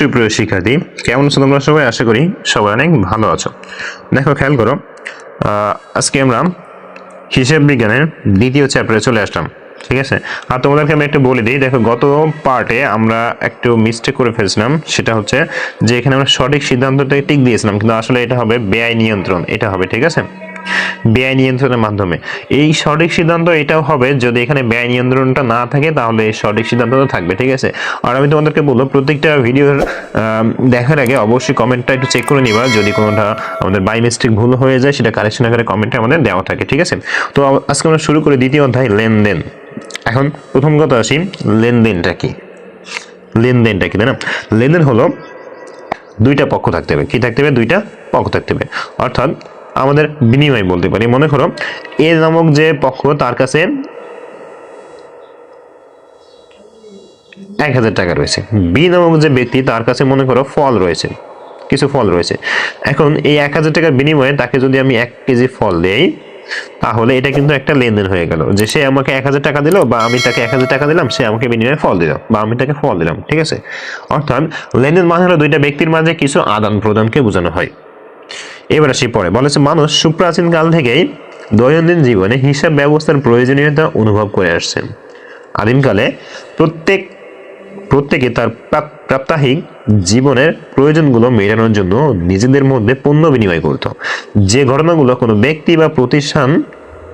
সুপ্রিয় শিক্ষার্থী, কেমন আছো তোমরা সবাই? আশা করি সবাই অনেক ভালো আছো। দেখো, খেয়াল করো আজকে আমরা হিসেব বিজ্ঞানের দ্বিতীয় চ্যাপ্টারে চলে আসলাম, ঠিক আছে? আর তোমাদেরকে আমি একটু বলে দিই, দেখো, গত পার্টে আমরা একটু মিস্টেক করে ফেলছিলাম, সেটা হচ্ছে যে এখানে আমরা সঠিক সিদ্ধান্তটা টিক দিয়েছিলাম, কিন্তু আসলে এটা হবে ব্যয় নিয়ন্ত্রণ, এটা হবে, ঠিক আছে? ব্যয় নিয়ন্ত্রণের মাধ্যমে। এই সঠিক সিদ্ধান্ত এটাও হবে, যদি এখানে ব্যয় নিয়ন্ত্রণটা না থাকে, তাহলে সঠিক সিদ্ধান্তটা থাকবে, ঠিক আছে? আর আমি তোমাদেরকে বলব, প্রত্যেকটা ভিডিওর দেখার আগে অবশ্যই কমেন্টটা একটু চেক করে নিবা, যদি কোনোটা আমাদের বাই মিস্টেক ভুল হয়ে যায়, সেটা কারেকশন আকারে কমেন্টে আমাদের দেওয়া থাকে, ঠিক আছে? তো আজকে আমরা শুরু করি দ্বিতীয় অধ্যায়, লেনদেন। এখন প্রথম কথা আসি, লেনদেনটা কি? লেনদেনটা কি, তাই না? লেনদেন হলো দুইটা পক্ষ থাকতে হবে। কি থাকতে হবে? দুইটা পক্ষ থাকতে হবে। অর্থাৎ আমাদের বিনিময় বলতে পারি। মনে করো, এ নামক যে পক্ষ তার কাছে এক হাজার টাকা রয়েছে। বি নামক যে ব্যক্তি তার কাছে মনে করো ফল রয়েছে, কিছু ফল রয়েছে। এখন এই এক হাজার টাকার বিনিময়ে তাকে যদি আমি এক কেজি ফল দেই, তাহলে এটা কিন্তু একটা লেনদেন হয়ে গেল। যে সে আমাকে এক হাজার টাকা দিল বা আমি তাকে এক হাজার টাকা দিলাম, সে আমাকে বিনিময়ে ফল দিল বা আমি তাকে ফল দিলাম, ঠিক আছে? অর্থাৎ লেনদেন মানে হলো দুইটা ব্যক্তির মাঝে কিছু আদান প্রদানকে বোঝানো হয়। এবার আসি পরে। বলেছে মানুষ সুপ্রাচীন কাল থেকেই দৈনন্দিন জীবনে হিসাব ব্যবস্থার প্রয়োজনীয়তা অনুভব করে আসছেন। আদিমকালে প্রত্যেক, প্রত্যেকে তার প্রাপ্তাহিক জীবনের প্রয়োজনগুলো মেটানোর জন্য নিজেদের মধ্যে পণ্য বিনিময় করত। যে ঘটনাগুলো কোনো ব্যক্তি বা প্রতিষ্ঠান,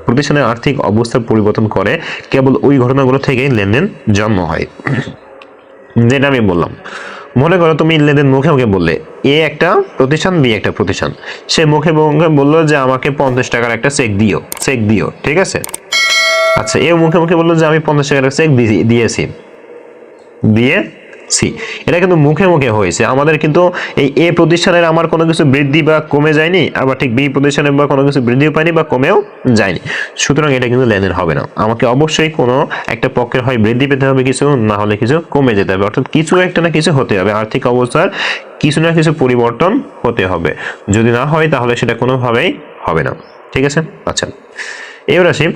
প্রতিষ্ঠানের আর্থিক অবস্থা পরিবর্তন করে, কেবল ওই ঘটনাগুলো থেকেই লেনদেন জন্ম হয়। যেটা আমি বললাম মনে করো তুমি লেনদেন মুখে মুখে বললে, এ একটা প্রতিষ্ঠান, বি একটা প্রতিষ্ঠান। সে মুখে মুখে বলল যে, আমাকে পঞ্চাশ টাকার একটা চেক দিও চেক দিও, ঠিক আছে? আচ্ছা এ মুখে মুখে বলল যে, আমি পঞ্চাশ টাকার চেক দিয়েছি। দিয়েছি এটা কিন্তু মুখে মুখে হয়েছে। আমাদের কিন্তু এই এ প্রতিষ্ঠানের আমার কোনো কিছু বৃদ্ধি বা কমে যায়নি, আবার ঠিক বি প্রতিষ্ঠানের বা কোনো কিছু বৃদ্ধিও পায়নি বা কমেও যায়নি। সুতরাং এটা কিন্তু লেনদেন হবে না। আমাকে অবশ্যই কোনো একটা পক্ষের হয় বৃদ্ধি পেতে হবে কিছু, না হলে কিছু কমে যেতে হবে। অর্থাৎ কিছু একটা না কিছু হতে হবে। আর্থিক অবস্থার কিছু না কিছু পরিবর্তন হতে হবে। যদি না হয় তাহলে সেটা কোনোভাবেই হবে না। ঠিক আছে? আচ্ছা। এবার আসি।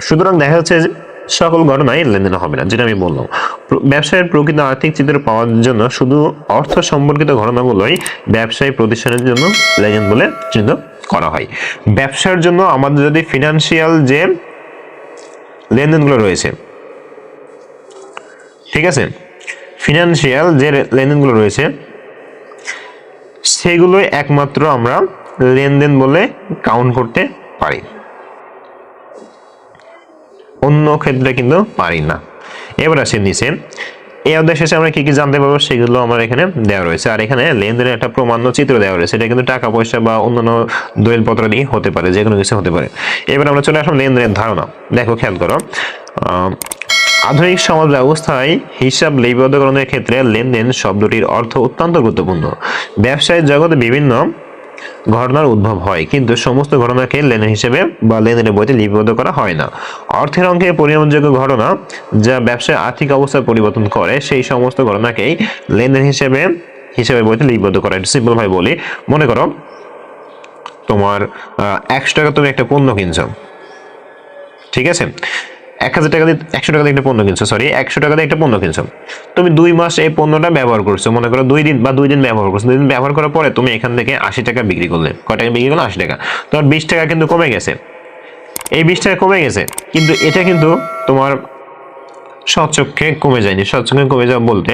সুতরাং দেখা যাচ্ছে সকল ঘটনায় লেনদেন হবে না, যেটা আমি বললাম। ব্যবসায়ের প্রকৃত আর্থিক চিত্র পাওয়ার জন্য শুধু অর্থ সম্পর্কিত ঘটনাগুলোই ব্যবসায়ী প্রতিষ্ঠানের জন্য লেনদেন বলে চিহ্নিত করা হয়। ব্যবসার জন্য আমাদের যদি ফিনান্সিয়াল যে লেনদেনগুলো রয়েছে, ঠিক আছে? ফিনান্সিয়াল যে লেনদেনগুলো রয়েছে, সেগুলোই একমাত্র আমরা লেনদেন বলে কাউন্ট করতে পারি। অন্য ক্ষেত্রে কিন্তু পারি না। এবার আসি নিচে। এই অধ্যায় শেষে আমরা কি কি জানতে পারব সেগুলো আমার এখানে দেওয়া রয়েছে। আর এখানে লেনদেনের একটা প্রমাণ্য চিত্র দেওয়া রয়েছে। এটা কিন্তু টাকা পয়সা বা অন্যান্য দলিলপত্র নিয়ে হতে পারে, যে কোনো কিছু হতে পারে। এবার আমরা চলে আসলাম লেনদেনের ধারণা। দেখো, খেয়াল করো। আধুনিক সমাজ ব্যবস্থায় হিসাব লিপিবদ্ধকরণের ক্ষেত্রে লেনদেন শব্দটির অর্থ অত্যন্ত গুরুত্বপূর্ণ। ব্যবসায়ের জগতে বিভিন্ন ঘটনার উদ্ভব হয়, কিন্তু সমস্ত ঘটনাকে লেনদেন হিসেবে বা লেনদেনের বইতে লিপিবদ্ধ করা হয় না। অর্থের অঙ্কে পরিমাণযোগ্য ঘটনা যা ব্যবসায় আর্থিক অবস্থার পরিবর্তন করে, সেই সমস্ত ঘটনাকেই লেনদেন হিসেবে হিসেবে বইতে লিপিবদ্ধ করা একটু সিম্পল ভাবে বলি, মনে করো তোমার একশো টাকা তুমি একটা পণ্য কিনছো, ঠিক আছে? এক হাজার টাকা দিয়ে একশো টাকা দিয়ে একটা পণ্য কিনছো সরি একশো টাকা দিয়ে একটা পণ্য কিনছো। তুমি দুই মাস এই পণ্যটা ব্যবহার করছ, মনে করো দুই দিন বা দুই দিন ব্যবহার করছ। দুই দিন ব্যবহার করার পরে তুমি এখান থেকে আশি টাকা বিক্রি করলে। কয় টাকা বিক্রি করলে? আশি টাকা। তোমার বিশ টাকা কিন্তু কমে গেছে। এই বিশ টাকা কমে গেছে, কিন্তু এটা কিন্তু তোমার স্বচক্ষে কমে যায়নি। স্বচক্ষে কমে যাওয়া বলতে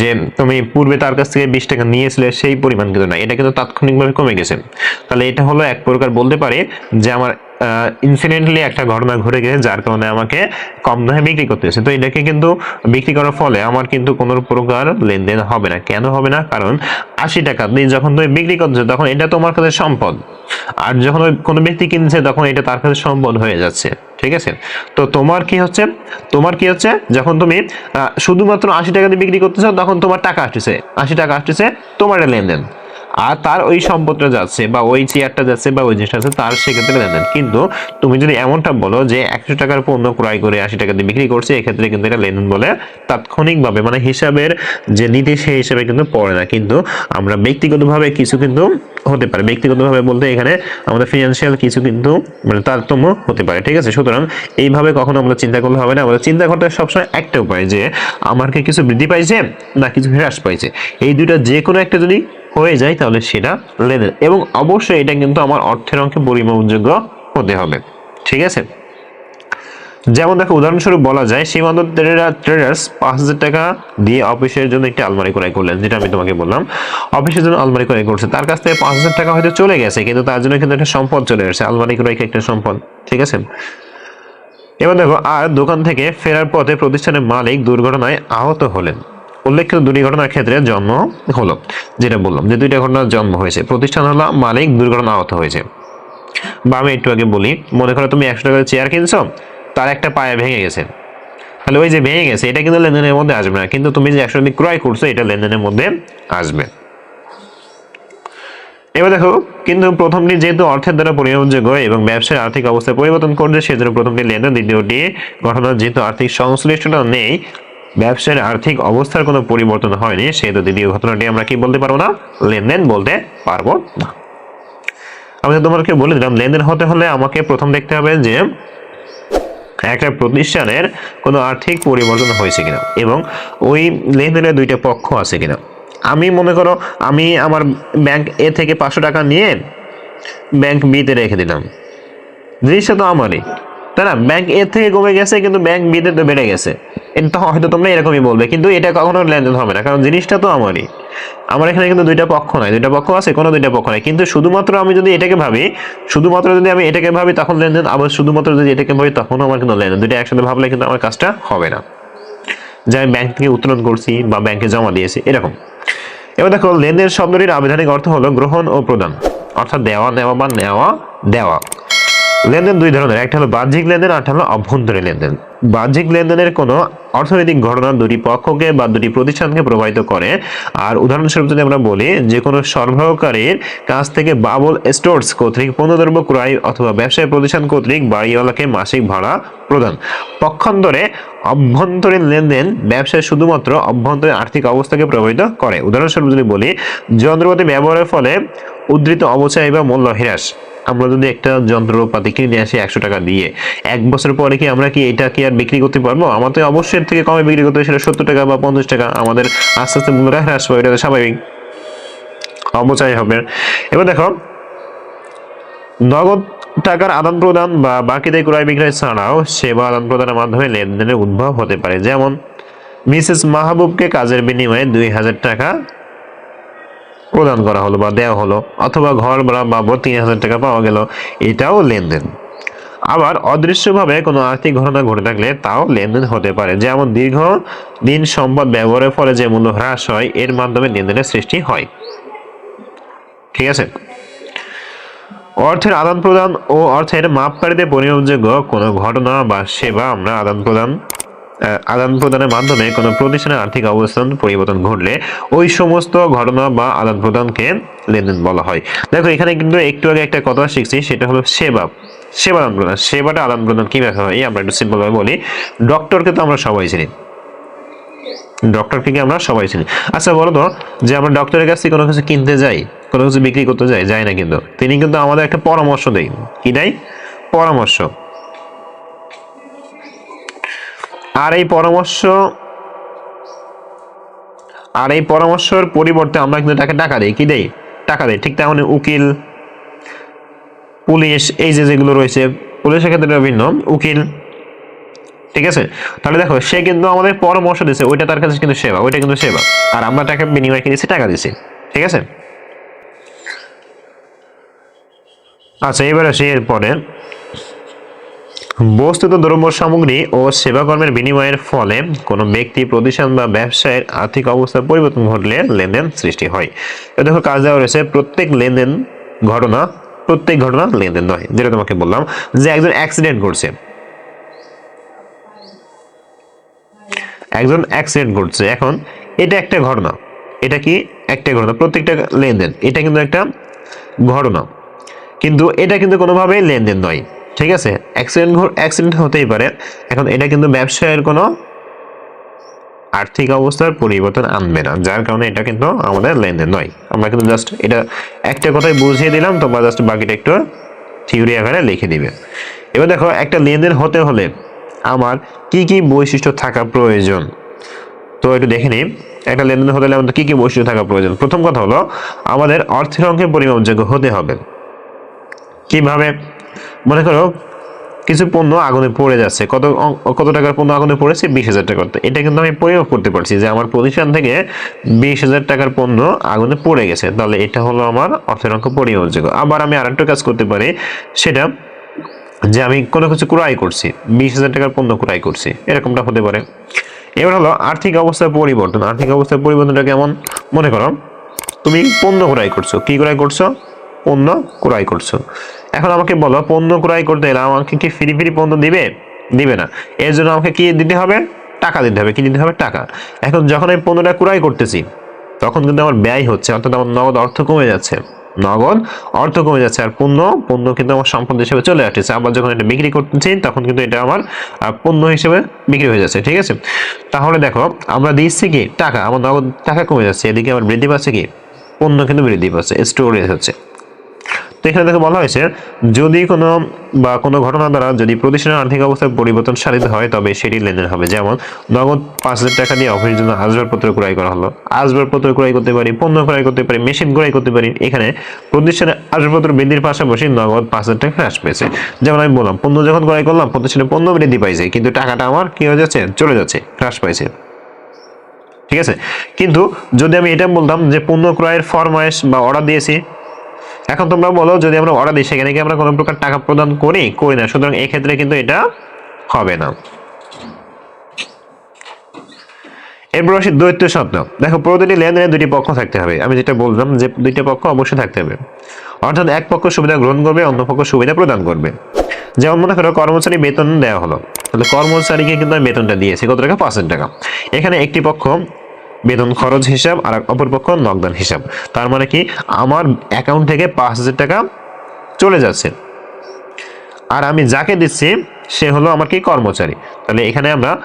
যে তুমি পূর্বে তার কাছ থেকে বিশ টাকা নিয়েছিলে, সেই পরিমাণ কিন্তু না এটা কিন্তু তাৎক্ষণিকভাবে কমে গেছে। তাহলে এটা হলো এক প্রকার বলতে পারে যে আমার ইনসিডেন্টলি একটা ঘটনা ঘটে গেছে যার কারণে আমাকে কম দামে বিক্রি করতে হয়েছে। তো এটাকে কিন্তু বিক্রি করার ফলে আমার কিন্তু কোনো প্রকার লেনদেন হবে না। কেন হবে না? কারণ আশি টাকা দিয়ে যখন তুমি বিক্রি করছ তখন এটা তোমার কাছে সম্পদ। আর যখন কোনো ব্যক্তি কিনছে, তখন এটা তার কাছে সম্পদ হয়ে যাচ্ছে। ঠিক আছে? তো তোমার কি হচ্ছে? তোমার কি হচ্ছে? যখন তুমি শুধুমাত্র আশি টাকা দিয়ে বিক্রি করতেছো তখন তোমার টাকা আসতেছে আশি টাকা আসতেছে তোমার লেনদেন। আর তার ওই সম্পদটা যাচ্ছে বা ওই চেয়ারটা যাচ্ছে বা ওই জিনিসটা আছে তার সেক্ষেত্রে লেনদেন। কিন্তু তুমি যদি এমনটা বলো যে একশো টাকার পণ্য ক্রয় করে আশি টাকা দিয়ে বিক্রি করছে, এক্ষেত্রে কিন্তু এটা লেনদেন বলে তাৎক্ষণিকভাবে মানে হিসাবের যে নীতি, সেই হিসাবে কিন্তু পড়ে না। কিন্তু আমরা ব্যক্তিগতভাবে কিছু কিন্তু হতে পারে। ব্যক্তিগতভাবে বলতে এখানে আমাদের ফিনান্সিয়াল কিছু কিন্তু মানে তারতম্য হতে পারে, ঠিক আছে? সুতরাং এইভাবে কখনো আমরা চিন্তা করলে হবে না। আমাদের চিন্তা করতে সবসময় একটা উপায় যে, আমার কি কিছু বৃদ্ধি পাইছে না কিছু হ্রাস পাইছে? এই দুইটা যে কোনো একটা যদি হয়ে যায়, তাহলে সেটা লেনদেন। এবং অবশ্যই এটা কিন্তু আমার অর্থের অঙ্কে পরিমাপযোগ্য হতে হবে। ঠিক আছে? যেমন দেখো, উদাহরণস্বরূপ বলা যায়, সীমান্ত ট্রেডার্স পাঁচ হাজার টাকা দিয়ে অফিসের জন্য একটি আলমারি ক্রয় করলেন, যেটা আমি তোমাকে বললাম। অফিসের জন্য আলমারি ক্রয় করছে। তার কাছ থেকে পাঁচ হাজার টাকা হয়তো চলে গেছে, কিন্তু তার জন্য কিন্তু একটা সম্পদ চলে আসছে আলমারি ক্রয় একটা সম্পদ। ঠিক আছে? এবার দেখো, আর দোকান থেকে ফেরার পথে প্রতিষ্ঠানের মালিক দুর্ঘটনায় আহত হলেন। উল্লেখিত দুটি ঘটনার ক্ষেত্রে জন্ম হলো, যেটা বললাম যে দুইটা ঘটনার জন্ম হয়েছে। প্রতিষ্ঠান হলো মালিক, দুর্ঘটনা আহত হয়েছে। বা আমি একটু আগে বলি, মনে করো তুমি একশো টাকার চেয়ার কিনছো, তার একটা পায়ে ভেঙে গেছে। তাহলে ওই যে ভেঙে গেছে, এটা কিন্তু লেনদেনের মধ্যে আসবে না, কিন্তু তুমি যে একশো টাকা ক্রয় করছ, এটা লেনদেনের মধ্যে আসবে। এবার দেখো, কিন্তু প্রথমটি যেহেতু অর্থের দ্বারা পরিমাণযোগ্য এবং ব্যবসার আর্থিক অবস্থা পরিবর্তন করছে, সেজন্য প্রথমটি লেনদেন, দ্বিতীয়টি ঘটনার যেহেতু আর্থিক সংশ্লিষ্টতা নেই ব্যবসার আর্থিক অবস্থার কোনো পরিবর্তন হয়নি সেহেতু দ্বিতীয় ঘটনাটি আমরা কি বলতে পারব না? লেনদেন বলতে পারব না। আমি তোমাকে বলে দিলাম, লেনদেন হতে হলে আমাকে প্রথম দেখতে হবে যে একটা প্রতিষ্ঠানের কোনো আর্থিক পরিবর্তন হয়েছে কিনা এবং ওই লেনদেনের দুইটা পক্ষ আছে কিনা। আমি মনে করো, আমি আমার ব্যাংক এ থেকে পাঁচশো টাকা নিয়ে ব্যাংক বিতে রেখে দিলাম। জিনিসটা তো আমারই। তাই না ব্যাংক এ থেকে কমে গেছে, কিন্তু ব্যাংক বিতে তো বেড়ে গেছে। এটা হয়তো তোমরা এরকমই বলবে, কিন্তু এটা কখনো লেনদেন হবে না, কারণ জিনিসটা তো আমারই। আমার এখানে কিন্তু দুইটা পক্ষ নাই, দুইটা পক্ষ আছে, কোনো দুইটা পক্ষ নাই। কিন্তু শুধুমাত্র আমি যদি এটাকে ভাবি, শুধুমাত্র যদি আমি এটাকে ভাবি, তখন লেনদেন, আবার শুধুমাত্র যদি এটাকে ভাবি, তখনও আমার কিন্তু লেনদেন। দুইটা একসাথে ভাবলে কিন্তু আমার কাজটা হবে না। যে আমি ব্যাংক থেকে উত্তোলন করছি বা ব্যাংকে জমা দিয়েছি, এরকম। এবার দেখো, লেনদেন শব্দটির আবিধানিক অর্থ হলো গ্রহণ ও প্রদান, অর্থাৎ দেওয়া, নেওয়া বা নেওয়া, দেওয়া। লেনদেন দুই ধরনের, একটা হলো বাহ্যিক লেনদেন আর হলো অভ্যন্তরীণ লেনদেন। বাহ্যিক লেনদেনের কোনো অর্থনৈতিক ঘটনা দুটি পক্ষকে বা দুটি প্রতিষ্ঠানকে প্রভাবিত করে। আর উদাহরণস্বরূপ যদি আমরা বলি যে কোনো সরবরাহকারীর কাছ থেকে বাবল স্টোরস কর্তৃক পণ্যদ্রব্য ক্রয় অথবা ব্যবসায়ী প্রতিষ্ঠান কর্তৃক বাড়িওয়ালাকে মাসিক ভাড়া প্রদান। পক্ষান্তরে অভ্যন্তরীণ লেনদেন ব্যবসায় শুধুমাত্র অভ্যন্তরীণ আর্থিক অবস্থাকে প্রভাবিত করে। উদাহরণস্বরূপ যদি বলি, যন্ত্রপাতি ব্যবহারের ফলে উদ্ধৃত অবচয় বা মূল্য হ্রাস। আমরা যদি একটা যন্ত্রপাতি কিনে আসি একশো টাকা দিয়ে, এক বছর পরে কি আমরা কি এটা কি আর বিক্রি করতে পারব? আমাদের অবশ্যই থেকে কমে বিক্রি করতে হবে, সেটা সত্তর টাকা বা পঞ্চাশ টাকা। আমাদের আস্তে আস্তে মূল্যটা হ্রাস পাবে, এটা স্বাভাবিক। অবচয় হবে। এবার দেখো, নগদ টাকার আদান প্রদান বা বাকিতে ক্রয় বিক্রয় ছাড়াও সেবা আদান প্রদানের মাধ্যমে লেনদেনের উদ্ভব হতে পারে। যেমন, মিসেস মাহবুবকে কাজের বিনিময়ে দুই হাজার টাকা প্রদান করা হলো বা দেওয়া হলো, অথবা ঘর ভাড়া বাবদ তিন হাজার টাকা পাওয়া গেল, এটাও লেনদেন। আবার অদৃশ্যভাবে কোনো আর্থিক ঘটনা ঘটে থাকলে তাও লেনদেন হতে পারে। যেমন দীর্ঘ দিন সম্পদ ব্যবহারের ফলে যে মূল্য হ্রাস হয়, এর মাধ্যমে লেনদেনের সৃষ্টি হয়। ঠিক আছে? অর্থের আদান প্রদান ও অর্থের মাপকারিতে পরিমাপযোগ্য কোনো ঘটনা বা সেবা আমরা আদান প্রদান আদান প্রদানের মাধ্যমে কোনো প্রতিষ্ঠানের আর্থিক অবস্থান পরিবর্তন ঘটলে ওই সমস্ত ঘটনা বা আদান প্রদানকে লেনদেন বলা হয়। দেখো, এখানে কিন্তু একটু আগে একটা কথা শিখছি, সেটা হলো সেবা। সেবা আদান প্রদান। সেবাটা আদান প্রদান কীভাবে হয় আমরা একটু সিম্পলভাবে বলি। ডক্টরকে তো আমরা সবাই চিনি। ডক্টরকে কি আমরা সবাই চিনি। আচ্ছা বলো তো, যে আমরা ডক্টরের কাছ থেকে কোনো কিছু কিনতে যাই, কোনো কিছু বিক্রি করতে যাই যাই না কিন্তু। তিনি কিন্তু আমাদের একটা পরামর্শ দেয় কি দেয়? পরামর্শ। আর এই পরামর্শ, আর এই পরামর্শের পরিবর্তে আমরা কিন্তু তাকে টাকা দিই। কি দেই? টাকা দেই। ঠিক তেমন উকিল, পুলিশ, এই যে যেগুলো রয়েছে, পুলিশের ক্ষেত্রে বিভিন্ন উকিল, ঠিক আছে? তাহলে দেখো, সে কিন্তু আমাদের পরামর্শ দিচ্ছে ওইটা তার কাছে কিন্তু সেবা, ওইটা কিন্তু সেবা। আর আমরা টাকা বিনিময় কিনেছি টাকা দিছি। ঠিক আছে? আচ্ছা এবার আসি এরপরে বস্তুত দ্রব্য সামগ্রী ও সেবাকর্মের বিনিময়ের ফলে কোনো ব্যক্তি, প্রতিষ্ঠান বা ব্যবসায়ের আর্থিক অবস্থার পরিবর্তন ঘটলে লেনদেন সৃষ্টি হয়। দেখো কাজ দেওয়া রয়েছে, প্রত্যেক লেনদেন ঘটনা, প্রত্যেক ঘটনা লেনদেন নয়, যেটা তোমাকে বললাম যে একজন অ্যাক্সিডেন্ট করছে একজন অ্যাক্সিডেন্ট ঘটছে, এখন এটা একটা ঘটনা, এটা কি একটা ঘটনা, প্রত্যেকটা লেনদেন, এটা কিন্তু একটা ঘটনা, কিন্তু এটা কিন্তু কোনোভাবেই লেনদেন নয়। ঠিক আছে? অ্যাক্সিডেন্ট অ্যাক্সিডেন্ট হতেই পারে। এখন এটা কিন্তু ব্যবসায়ের কোনো আর্থিক অবস্থার পরিবর্তন আনবে না। যার কারণে এটা কিন্তু আমাদের লেনদেন নয়। আমরা কিন্তু জাস্ট এটা একটা কথাই বুঝিয়ে দিলাম, তোমরা জাস্ট বাকিটা একটু থিওরি আকারে লিখে দিবে। এবার দেখো, একটা লেনদেন হতে হলে আমার কি কি বৈশিষ্ট্য থাকা প্রয়োজন? তো একটু দেখে নিই। একটা লেনদেন হতে হলে আমাদের কী কী বৈশিষ্ট্য থাকা প্রয়োজন? প্রথম কথা হলো, আমাদের অর্থের অঙ্কে পরিমাপযোগ্য হতে হবে। কীভাবে? মনে করো, কিছু পণ্য আগুনে পড়ে যাচ্ছে। কত কত টাকার পণ্য আগুনে পড়েছে? বিশ হাজার টাকা এটা কিন্তু আমি পরিমাপ করতে পারছি যে আমার প্রতিষ্ঠান থেকে বিশ হাজার টাকার পণ্য আগুনে পড়ে গেছে। তাহলে এটা হলো আমার অর্থের অঙ্ক পরিমাপযোগ্য আবার আমি আরেকটা কাজ করতে পারি, সেটা যে আমি কোনো কিছু ক্রয় করছি, বিশ হাজার টাকার পণ্য ক্রয় করছি। এরকমটা হতে পারে। এবার হলো আর্থিক অবস্থার পরিবর্তন। আর্থিক অবস্থার পরিবর্তনটা কেমন? মনে করো, তুমি পণ্য ক্রয় করছ। কি ক্রয় করছ? পণ্য ক্রয় করছ। এখন আমাকে বলো, পণ্য ক্রয় করতে গেলে আমাকে কি ফ্রি ফ্রি পণ্য দিবে? দিবে না। এর জন্য আমাকে কি দিতে হবে? টাকা দিতে হবে। কি দিতে হবে? টাকা। এখন যখন আমি পণ্যটা ক্রয় করতেছি, তখন কিন্তু আমার ব্যয় হচ্ছে, অর্থাৎ আমার নগদ অর্থ কমে যাচ্ছে। নগদ অর্থ কমে যাচ্ছে আর পণ্য পণ্য কিন্তু আমার সম্পদ হিসেবে চলে আসছে আবার যখন এটা বিক্রি করতেছি, তখন কিন্তু এটা আমার পণ্য হিসেবে বিক্রি হয়ে যাচ্ছে, ঠিক আছে? তাহলে দেখো, আমরা দিচ্ছি কি? টাকা। আমার নগদ টাকা কমে যাচ্ছে। এদিকে আমার বৃদ্ধি পাচ্ছে কি? পণ্য কিন্তু বৃদ্ধি পাচ্ছে স্টোরেজ হচ্ছে। তো এখানে দেখো বলা হয়েছে, যদি কোনো বা কোনো ঘটনা দ্বারা যদি প্রতিষ্ঠানের আর্থিক অবস্থার পরিবর্তন সাধিত হয়, তবে সেটি লেনদেন হবে। যেমন, নগদ পাঁচ হাজার টাকা দিয়ে অফিসের জন্য আসবাবপত্র ক্রয় করা হলো। আসবাবপত্র ক্রয় করতে পারি, পণ্য ক্রয় করতে পারি, মেশিন ক্রয় করতে পারি। এখানে প্রতিষ্ঠানের আসবাবপত্র বৃদ্ধির পাশাপাশি নগদ পাঁচ হাজার টাকা হ্রাস পেয়েছে। যেমন আমি বললাম, পণ্য যখন ক্রয় করলাম, প্রতিষ্ঠানে পণ্য বৃদ্ধি পাইছে, কিন্তু টাকাটা আমার কি হয়ে যাচ্ছে? চলে যাচ্ছে, হ্রাস পাইছে। ঠিক আছে? কিন্তু যদি আমি এটা বলতাম যে পণ্য ক্রয়ের ফরমাইশ বা অর্ডার দিয়েছি এখন তোমরা বলো, যদি আমরা অর্ডার দিই, সেখানে কি আমরা কোনো প্রকার টাকা প্রদান করি? করি না। সুতরাং এক্ষেত্রে কিন্তু এটা হবে না। এরপর আসি দ্বৈত শব্দ দেখো, প্রতিটি লেনদেনে দুটি পক্ষ থাকতে হবে। আমি যেটা বললাম যে দুইটা পক্ষ অবশ্যই থাকতে হবে। অর্থাৎ এক পক্ষ সুবিধা গ্রহণ করবে, অন্য পক্ষ সুবিধা প্রদান করবে। যেমন মনে করো, কর্মচারী বেতন দেওয়া হলো। তাহলে কর্মচারীকে কিন্তু আমি বেতনটা দিয়েছি। কত টাকা? পাঁচ হাজার টাকা। এখানে একটি পক্ষ বেতন খরচ হিসাব আর অপর পক্ষ নগদান হিসাব। তার মানে কি? আমার অ্যাকাউন্ট থেকে পাঁচ হাজার টাকা চলে যাচ্ছে। আর আমি যাকে দিচ্ছি, সে হলো আমার কি কর্মচারী। তাহলে এখানে আমরা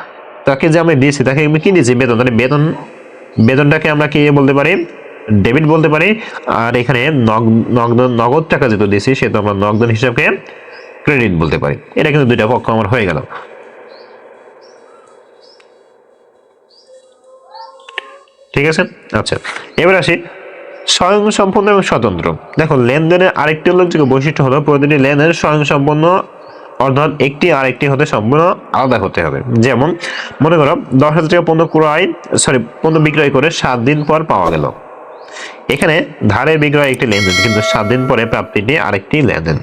তাকে যে আমি দিয়েছি, তাকে আমি কি দিয়েছি? বেতন। তাহলে বেতন, বেতনটাকে আমরা কি বলতে পারি? ডেবিট বলতে পারি। আর এখানে নগ- নগদ নগদ টাকা যেহেতু দিয়েছি, সেহেতু আমরা নগদান হিসাবকে ক্রেডিট বলতে পারি। এটা কিন্তু দুইটা পক্ষ আমার হয়ে গেল। ঠিক আছে? আচ্ছা এবার আসি। স্বয়ং সম্পূর্ণ এবং স্বতন্ত্র। দেখো, লেনদেনের আরেকটি উল্লেখযোগ্য বৈশিষ্ট্য হলো প্রতিটি লেনদেন স্বয়ং সম্পন্ন অর্থাৎ একটি আরেকটি হতে সম্পূর্ণ আলাদা হতে হবে। যেমন, মনে করো, দশ হাজার টাকা পণ্য ক্রয় সরি পণ্য বিক্রয় করে সাত দিন পর পাওয়া গেল। এখানে ধারে বিক্রয় একটি লেনদেন, কিন্তু সাত দিন পরে প্রাপ্তিটি আরেকটি লেনদেন।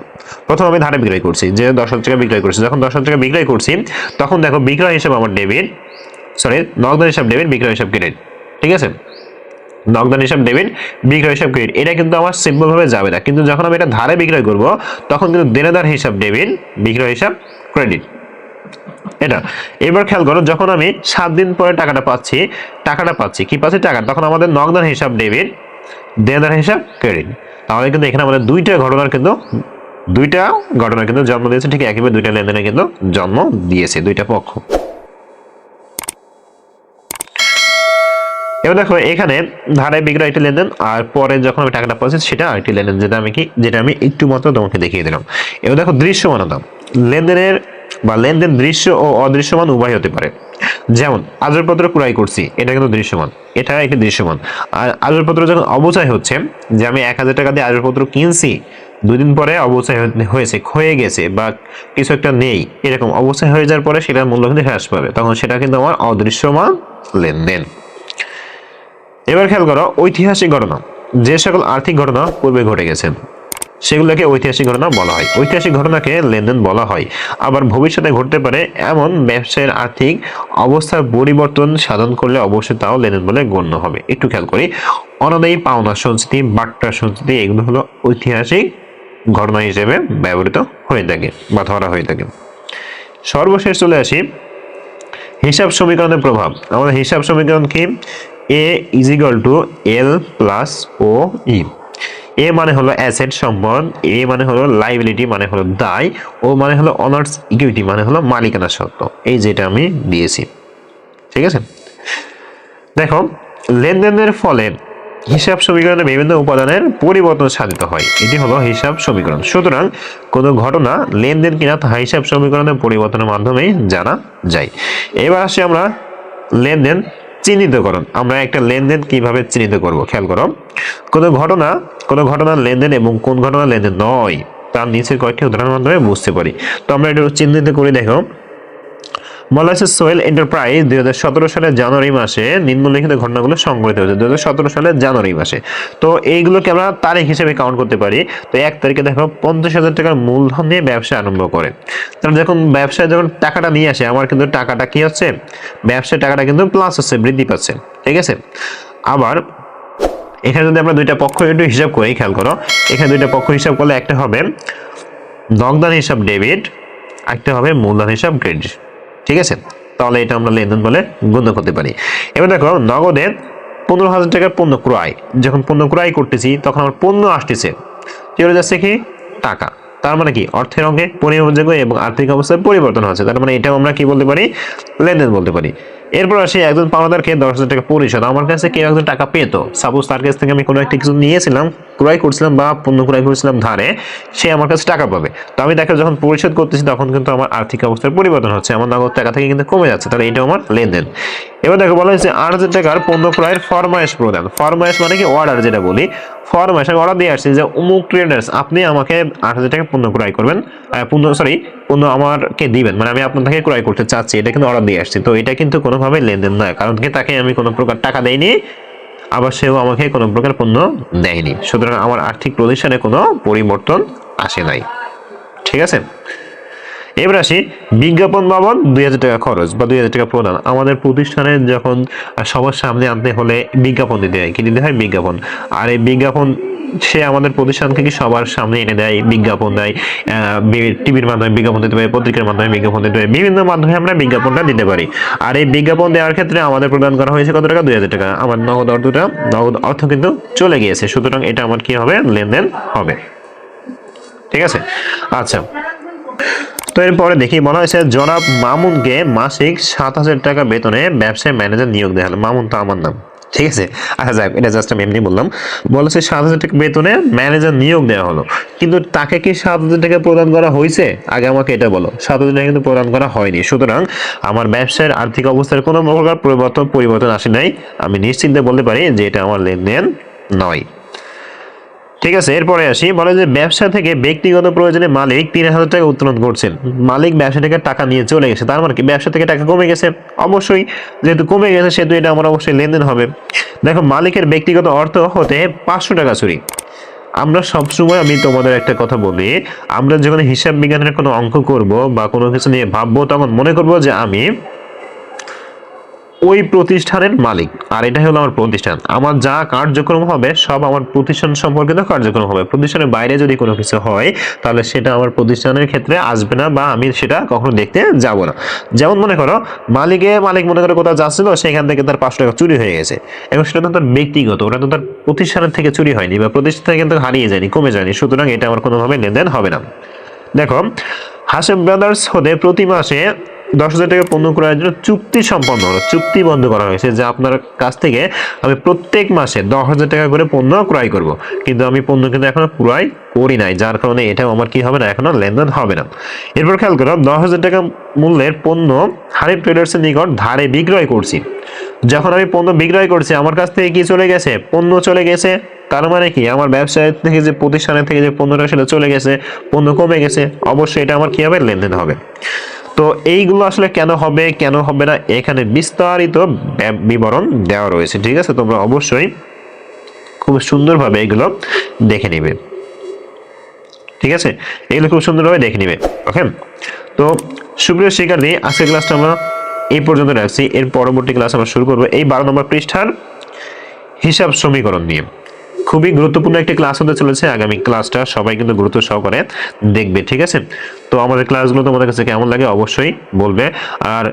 প্রথম আমি ধারে বিক্রয় করছি, যে দশ হাজার টাকা বিক্রয় করছি। যখন দশ হাজার টাকা বিক্রয় করছি, তখন দেখো বিক্রয় হিসাবে আমার ডেবিট সরি নগদান হিসাব ডেবিট, বিক্রয় হিসাব ক্রেডিট। ঠিক আছে? নগদান হিসাব ডেবিট, বিক্রয় হিসাব ক্রেডিট, এটা কিন্তু আমার সিম্পল ভাবে যাবে না। কিন্তু যখন আমি এটা ধারে বিক্রয় করব, তখন কিন্তু দেনাদার হিসাব ডেবিট, বিক্রয় হিসাব ক্রেডিট। এটা। এবার খেয়াল করো, যখন আমি সাত দিন পরে টাকাটা পাচ্ছি টাকাটা পাচ্ছি, কি পাচ্ছি? টাকা। তখন আমাদের নগদান হিসাব ডেবিট, দেনাদার হিসাব ক্রেডিট। তাহলে কিন্তু এখানে আমাদের দুইটা ঘটনার কিন্তু, দুইটা ঘটনা কিন্তু জন্ম দিয়েছে, ঠিক একইভাবে দুইটা লেনদেনে কিন্তু জন্ম দিয়েছে, দুইটা পক্ষ। এবার দেখো, এখানে ধারে বিক্রয় একটি লেনদেন, আর পরে যখন আমি টাকাটা পাচ্ছি সেটা আরেকটি লেনদেন, যেটা আমি কি, যেটা আমি একটু মাত্র তোমাকে দেখিয়ে দিলাম। এবার দেখো দৃশ্যমানতা লেনদেনের বা লেনদেন দৃশ্য ও অদৃশ্যমান উভয় হতে পারে। যেমন, আসবাবপত্র ক্রয় করছি, এটা কিন্তু দৃশ্যমান, এটা একটি দৃশ্যমান। আর আসবাবপত্র যখন অবচয় হচ্ছে, যে আমি এক হাজার টাকা দিয়ে আসবাবপত্র কিনছি দুই দিন পরে অবচয় হয়েছে, ক্ষয়ে গেছে, বা কিছু একটা নেই, এরকম অবচয় হয়ে যাওয়ার পরে সেটার মূল্য কিন্তু হ্রাস পাবে। তখন সেটা কিন্তু আমার অদৃশ্যমান লেনদেন। এবার খেয়াল করো, ঐতিহাসিক ঘটনা। যে সকল আর্থিক ঘটনা পূর্বে ঘটে গেছে, সেগুলোকে ঐতিহাসিক ঘটনা বলা হয়। ঐতিহাসিক ঘটনাকে লেনদেন বলা হয়। আবার ভবিষ্যতে ঘটতে পারে এমন ব্যবসায়ের আর্থিক অবস্থার পরিবর্তন সাধন করলে অবশ্যই তাও লেনদেন বলে গণ্য হবে। একটু খেয়াল করি, অনাদায়ী পাওনা সংস্কৃতি, বাট্টা সংস্কৃতি, এগুলো হলো ঐতিহাসিক ঘটনা হিসেবে ব্যবহৃত হয়ে থাকে বা ধরা হয়ে থাকে। সর্বশেষ চলে আসি, হিসাব সমীকরণের প্রভাব। আমাদের হিসাব সমীকরণ কি? A is equal to L plus O E A মানে হলো অ্যাসেট সম্পদ এ মানে হলো লাইবিলিটি মানে হলো দায় ও মানে হলো অনার্স ইকুইটি মানে হলো মালিকানা সত্ত্ব এই যেটা আমি দিয়েছি। ঠিক আছে? দেখো, লেনদেনের ফলে হিসাব সমীকরণে বিভিন্ন উপাদানের পরিবর্তন সাধিত হয়। এটি হলো হিসাব সমীকরণ। সুতরাং কোনো ঘটনা লেনদেন কিনা তা হিসাব সমীকরণের পরিবর্তনের মাধ্যমে জানা যায়। এবার আসি আমরা লেনদেন চিহ্নিতকরণ আমরা একটা লেনদেন কীভাবে চিহ্নিত করব? খেয়াল করো। কোনো ঘটনা, কোনো ঘটনার লেনদেন এবং কোন ঘটনা লেনদেন নয়। তার নিচের কয়েকটি উদাহরণের মাধ্যমে বুঝতে পারি। তো আমরা এটা চিহ্নিত করে দেখো। হয়েছে সোয়েল এন্টারপ্রাইজ দুই হাজার সতেরো সালের জানুয়ারি মাসে নিম্নলিখিত ঘটনাগুলো সংঘটিত হয়েছে, দুই হাজার সতেরো সালের জানুয়ারি মাসে। তো এইগুলোকে আমরা তারিখ হিসেবে কাউন্ট করতে পারি। তো এক তারিখে দেখো পঞ্চাশ হাজার টাকার মূলধন দিয়ে ব্যবসা আরম্ভ করে। তাহলে যখন ব্যবসায় যখন টাকাটা নিয়ে আসে, আমার কিন্তু টাকাটা কি হচ্ছে? ব্যবসায় টাকাটা কিন্তু প্লাস হচ্ছে, বৃদ্ধি পাচ্ছে। ঠিক আছে? আবার এখানে যদি আমরা দুইটা পক্ষ একটু হিসাব করি, খেয়াল করো। এখানে দুইটা পক্ষ হিসাব করলে একটা হবে নগদান হিসাব ডেবিট একটা হবে মূলধন হিসাব ক্রেডিট ঠিক আছে? তাহলে এটা আমরা লেনদেন বলে গণ্য করতে পারি। এবার দেখো, নগদের পনেরো হাজার টাকার পণ্য ক্রয়। যখন পণ্য ক্রয় করতেছি, তখন আমার পণ্য আসতেছে। চলে যাচ্ছে কি? টাকা। তার মানে কি? অর্থের অঙ্গে পরিমাণযোগ্য এবং আর্থিক অবস্থার পরিবর্তন হচ্ছে। তার মানে এটাও আমরা কি বলতে পারি? লেনদেন বলতে পারি। এরপর আসি একজন পাওনাদারকে দশ হাজার টাকা পরিশোধ। আমার কাছে কেউ একজন টাকা পেত। সাপোজ তার কাছ থেকে আমি কোনো একটা কিছু নিয়েছিলাম, ক্রয় করছিলাম বা পণ্য ক্রয় করেছিলাম ধারে, সে আমার কাছে টাকা পাবে। তো আমি দেখো যখন পরিশোধ করতেছি, তখন কিন্তু আমার আর্থিক অবস্থার পরিবর্তন হচ্ছে। আমার নগদ টাকা থেকে কিন্তু কমে যাচ্ছে, তাহলে এটাও আমার লেনদেন। এবার দেখো, বলা হয়েছে আট হাজার টাকার পণ্য ক্রয়ের ফরমাইশ প্রদান। ফরমাইশ মানে কি? অর্ডার যেটা বলি। ফরমাইশ আমি অর্ডার দিয়ে আসছি যে, অমুক ট্রেডার্স আপনি আমাকে আট হাজার টাকা পণ্য ক্রয় করবেন। পণ্য সরি পণ্য আমাকে দিবেন। মানে আমি আপনার থেকে ক্রয় করতে চাচ্ছি, এটা কিন্তু অর্ডার দিয়ে আসছি। তো এটা কিন্তু কোনোভাবে লেনদেন নয়। কারণ কি তাকে আমি কোনো প্রকার টাকা দেইনি, আবার সেও আমাকে কোনো প্রকার পণ্য দেয়নি। সুতরাং আমার আর্থিক প্রতিষ্ঠানে কোনো পরিবর্তন আসে নাই। ঠিক আছে? এবার আসি বিজ্ঞাপন বাবদ দুই হাজার টাকা খরচ বা দুই হাজার টাকা প্রদান। আমাদের প্রতিষ্ঠানে যখন সবার সামনে আনতে হলে বিজ্ঞাপন দিতে হয়। কি দিতে হয়? বিজ্ঞাপন। আর এই বিজ্ঞাপন সে আমাদের প্রতিষ্ঠানকে কি সবার সামনে এনে দেয়, বিজ্ঞাপন দেয় টিভির মাধ্যমে বিজ্ঞাপন দিতে পারে, পত্রিকার মাধ্যমে বিজ্ঞাপন দিতে পারে, বিভিন্ন মাধ্যমে আমরা বিজ্ঞাপনটা দিতে পারি। আর এই বিজ্ঞাপন দেওয়ার ক্ষেত্রে আমাদের প্রদান করা হয়েছে কত টাকা? দুই হাজার টাকা। আমার নগদ অর্থটা নগদ অর্থ কিন্তু চলে গিয়েছে। সুতরাং এটা আমার কি হবে? লেনদেন হবে। ঠিক আছে? আচ্ছা। তো এরপরে দেখি, বলা হয়েছে, জনাব মামুনকে মাসিক সাত হাজার টাকা বেতনে ব্যবসায় ম্যানেজার নিয়োগ দেওয়া হলো। মামুন তো আমার নাম। ঠিক আছে? আচ্ছা যাক, এটা জাস্ট আমি এমনি বললাম। বলেছে সাত হাজার টাকা বেতনে ম্যানেজার নিয়োগ দেওয়া হলো। কিন্তু তাকে কি সাত হাজার টাকা প্রদান করা হয়েছে? আগে আমাকে এটা বলো। সাত হাজার টাকা কিন্তু প্রদান করা হয়নি। সুতরাং আমার ব্যবসায়ের আর্থিক অবস্থার কোনো প্রকার পরিবর্তন পরিবর্তন আসে নাই। আমি নিশ্চিন্তে বলতে পারি যে এটা আমার লেনদেন নয়। ঠিক আছে, এরপরে আসি। বলে যে ব্যবসা থেকে ব্যক্তিগত প্রয়োজনে মালিক তিন হাজার টাকা উত্তোলন করছেন। মালিক ব্যবসা থেকে টাকা নিয়ে চলে গেছে। তার মানে কি? ব্যবসা থেকে টাকা কমে গেছে? অবশ্যই। যেহেতু কমে গেছে, সেহেতু এটা আমার অবশ্যই লেনদেন হবে। দেখো, মালিকের ব্যক্তিগত অর্থ হতে পাঁচশো টাকা চুরি। আমরা সবসময় আমি তোমাদের একটা কথা বলি, আমরা যখন হিসাব বিজ্ঞানের কোনো অঙ্ক করব বা কোনো কিছু নিয়ে ভাববো, তখন মনে করব যে আমি ওই প্রতিষ্ঠানের মালিক। আর এটা হলো আমার প্রতিষ্ঠান। আমার যা কার্যক্রম হবে, সব আমার প্রতিষ্ঠান সম্পর্কিত কার্যক্রম হবে। প্রতিষ্ঠানের বাইরে যদি কোনো কিছু হয়, তাহলে সেটা আমার প্রতিষ্ঠানের ক্ষেত্রে আসবে না বা আমি সেটা কখনো দেখতে যাব না। যেমন মনে করো, মালিকে মালিক মনে করে কোথাও যাচ্ছিল, সেখান থেকে তার পাঁচশো টাকা চুরি হয়ে গেছে। এবং সেটা তো তার ব্যক্তিগত, ওটা তো তার প্রতিষ্ঠানের থেকে চুরি হয়নি বা প্রতিষ্ঠান থেকে কিন্তু হারিয়ে যায়নি, কমে যায়নি। সুতরাং এটা আমার কোনোভাবে লেনদেন হবে না। দেখো, হাসেম ব্রাদার্স হতে প্রতি মাসে দশ হাজার টাকা পণ্য ক্রয়ের জন্য চুক্তি সম্পন্ন হলো, চুক্তি বন্ধ করা হয়েছে যে আপনার কাছ থেকে আমি প্রত্যেক মাসে দশ হাজার টাকা করে পণ্য ক্রয় করব। কিন্তু আমি পণ্য কিন্তু এখনও ক্রয় করি নাই, যার কারণে এটাও আমার কি হবে না, এখনও লেনদেন হবে না। এরপর খেয়াল করো, দশ হাজার টাকা মূল্যের পণ্য হারিফ ট্রেডার্সের নিকট ধারে বিক্রয় করছি। যখন আমি পণ্য বিক্রয় করছি, আমার কাছ থেকে কি চলে গেছে? পণ্য চলে গেছে। তার মানে কি? আমার ব্যবসায় থেকে যে প্রতিষ্ঠানের থেকে যে পণ্যটা সেটা চলে গেছে, পণ্য কমে গেছে। অবশ্যই এটা আমার কি হবে? লেনদেন হবে। তো এইগুলো আসলে কেন হবে কেন হবে না, এখানে বিস্তারিত বিবরণ দেওয়া রয়েছে, ঠিক আছে? তোমরা অবশ্যই খুব সুন্দরভাবে এগুলো দেখে নিবে। ঠিক আছে? এগুলো খুব সুন্দরভাবে দেখে নিবে, ওকে? তো সুপ্রিয় শিক্ষার্থী, আজকের ক্লাসটা আমরা এই পর্যন্ত রাখছি। এর পরবর্তী ক্লাস আমরা শুরু করব এই বারো নম্বর পৃষ্ঠার হিসাব সমীকরণ নিয়ে। খুবই গুরুত্বপূর্ণ একটি ক্লাস হতে চলেছে। আগামী ক্লাসটা সবাই কিন্তু গুরুত্ব সহকারে দেখবে, ঠিক আছে? তো আমাদের ক্লাসগুলো তোমাদের কাছে কেমন লাগে অবশ্যই বলবে। আর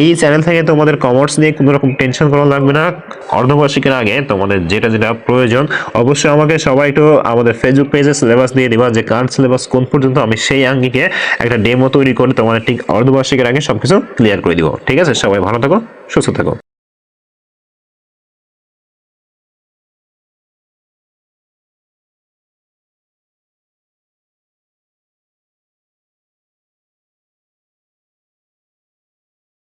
এই চ্যানেল থেকে তোমাদের কমার্স নিয়ে কোনো রকম টেনশন করা লাগবে না। অর্ধবার্ষিকের আগে তোমাদের যেটা যেটা প্রয়োজন, অবশ্যই আমাকে সবাই একটু আমাদের ফেসবুক পেজে সিলেবাস দিয়ে দিবা। যে কার সিলেবাস কোন পর্যন্ত, আমি সেই আঙ্গিকে একটা ডেমো তৈরি করে তোমাদের ঠিক অর্ধবার্ষিকের আগে সবকিছু ক্লিয়ার করে দিব। ঠিক আছে? সবাই ভালো থাকো, সুস্থ থাকো।